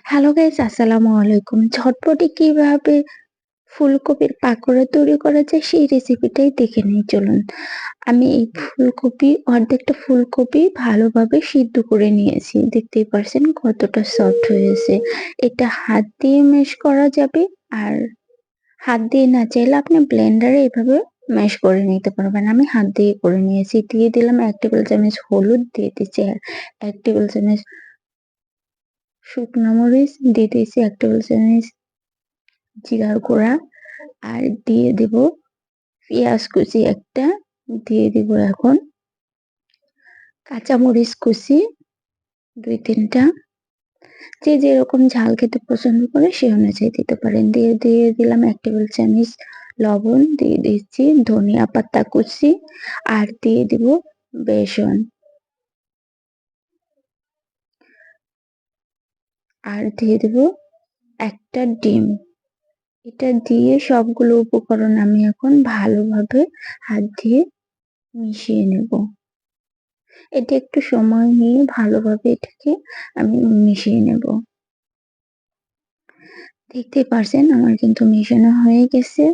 Hello guys আসসালামু আলাইকুম। ঝটপটে কীভাবে ফুলকপির পাকোড়া তৈরি করা যায় সেই রেসিপিটাই দেখে নিই চলুন। আমি এই ফুলকপি, অর্ধেকটা ফুলকপি ভালোভাবে সিদ্ধ করে নিয়েছি। দেখতেই পারছেন কতটা সফট হয়েছে। এটা হাত দিয়ে ম্যাশ করা যাবে আর হাত দিয়ে না চাইলে আপনি ব্লেন্ডারে এভাবে ম্যাশ করে নিতে পারবেন। আমি হাত দিয়ে করে নিয়েছি। দিয়ে দিলাম এক টেবিল চামচ হলুদ, দিয়ে দিচ্ছি এক টেবিল চামচ শুকনো মরিচ, দিয়ে দিয়েছি এক টেবিল চামচ জিরার গুঁড়া, আর দিয়ে দেব পেঁয়াজ কুচি একটা, দিয়ে দিব এখন কাঁচা মরিচ কুচি, দুই তিনটা। যে যেরকম ঝাল খেতে পছন্দ করে সে অনুযায়ী দিতে পারেন। দিয়ে দিয়ে দিলাম এক টেবিল চামচ লবণ, দিয়ে দিচ্ছি ধনিয়া পাতা কুচি, আর দিয়ে দিব বেসন। আর দিয়ে দেব একটা ডিম। এটা দিয়ে সবগুলো উপকরণ আমি এখন ভালোভাবে হাত দিয়ে মিশিয়ে নেব। এটা একটু সময় নিয়ে ভালোভাবে এটাকে আমি মিশিয়ে নেব। দেখতে পারছেন আমার কিন্তু মিশানো হয়ে গেছে।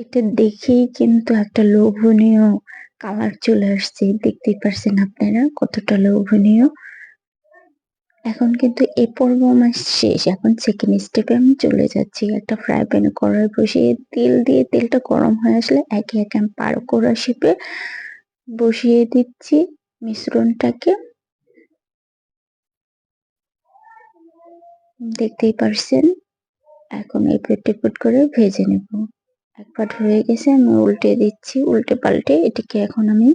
এটা দেখেই কিন্তু একটা লোভনীয় কালার চলে আসছে। দেখতেই পারছেন আপনারা কতটা লোভনীয়। এখন কিন্তু এ পর্ব আমার শেষ। এখন সেকেন্ড স্টেপে আমি চলে যাচ্ছি। একটা ফ্রাই প্যানে কড়াই বসিয়ে তেল দিয়ে তেলটা গরম হয়ে আসলে একে একে আমি পার করা শেপে বসিয়ে দিচ্ছি মিশ্রণটাকে। দেখতেই পারছেন? এখন এই পেট করে ভেজে নেব। একবার হয়ে গেছে, আমি উল্টে দিচ্ছি, উল্টে পাল্টে এটিকে এখন আমি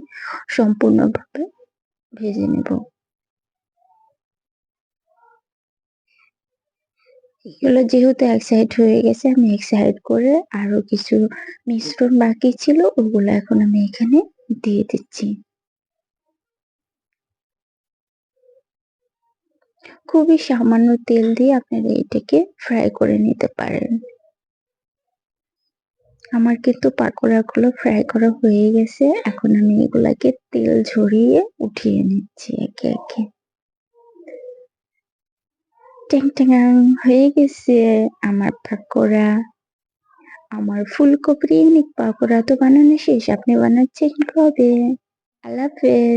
সম্পূর্ণভাবে ভেজে নেব। এগুলো যেহেতু এক সাইড হয়ে গেছে, আমি এক সাইড করে আরও কিছু মিশ্রণ বাকি ছিল, ওগুলো এখন আমি এখানে দিয়ে দিচ্ছি। খুবই সামান্য তেল দিয়ে আপনারা এটাকে ফ্রাই করে নিতে পারেন। আমার কিন্তু পাকোড়াগুলো ফ্রাই করা হয়ে গেছে, এখন আমি এগুলাকে তেল ঝরিয়ে উঠিয়ে নিচ্ছি একে একে। ট্যাং ট্যাং হয়ে গেছে আমার পাকোড়া। আমার ফুলকপি পাকোড়া তো বানানো শেষ, আপনি বানাচ্ছেন কবে? আল্লাহ হাফেজ।